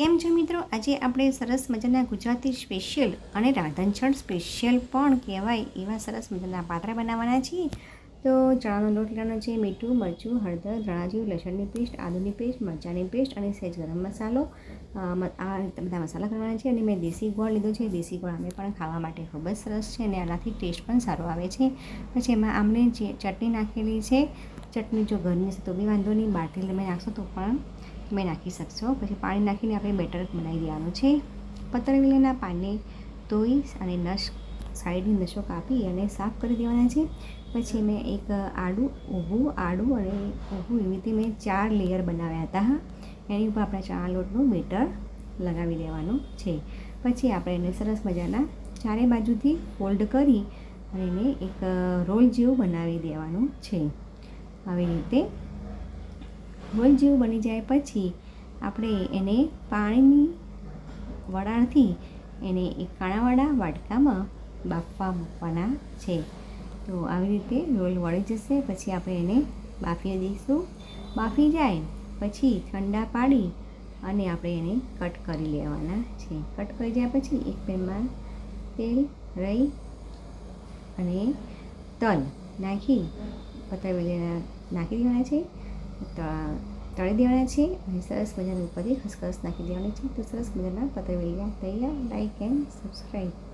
કેમ છો મિત્રો? આજે આપણે સરસ મજાના ગુજરાતી સ્પેશિયલ અને રાંધણછળ સ્પેશિયલ પણ કહેવાય એવા સરસ મજાના પાત્રા બનાવવાના છીએ. તો ચણાનો લોટ લેવાનો છે, મીઠું, મરચું, હળદર, ધાણાજીરું, લસણની પેસ્ટ, આદુની પેસ્ટ, મરચાંની પેસ્ટ અને સહેજ ગરમ મસાલો. આ બધા મસાલા કરવાના છે અને મેં દેશી ગોળ લીધો છે. દેશી ગોળ અમે પણ ખાવા માટે ખૂબ જ સરસ છે અને આનાથી ટેસ્ટ પણ સારો આવે છે. પછી એમાં જે ચટણી નાખેલી છે, ચટણી જો ઘરની છે તો બી વાંધો નહીં બહારથી તમે નાખશો તો પણ તમે નાખી શકશો? પછી પાણી નાખીને આપણે બેટર બનાવી દેવાનું છે. પતરવેલાના પાનને ધોઈ અને નશ સાઈડની નશો કાપી અને સાફ કરી દેવાના છે. પછી મેં એક આડું, ઊભું આડું અને ઊભું એવી રીતે મેં ચાર લેયર બનાવ્યા હતા. એની ઉપર આપણે ચણા લોટનું બેટર લગાવી દેવાનું છે. પછી આપણે એને સરસ મજાના ચારે બાજુથી ફોલ્ડ કરી અને એને એક રોલ જેવું બનાવી દેવાનું છે. આવી રીતે રોલ જેવું બની જાય પછી આપણે એને પાણીની વરાળથી એને એક કાણાવાળા વાટકામાં બાફવા મૂકવાના છે. તો આવી રીતે રોલ વળી જશે, પછી આપણે એને બાફી દઈશું. બાફી જાય પછી ઠંડા પાડી અને આપણે એને કટ કરી લેવાના છે. કટ કરી જાય પછી એક પેનમાં તેલ રહી અને તલ નાખી પતરવેલીના નાખી દેવાના છે. તળી દેવાના છે અને સરસ મજાના ઉપરથી ખસખસ નાખી દેવાની છે. તો સરસ મજાના પતરવેલિયા તૈયાર. Like and subscribe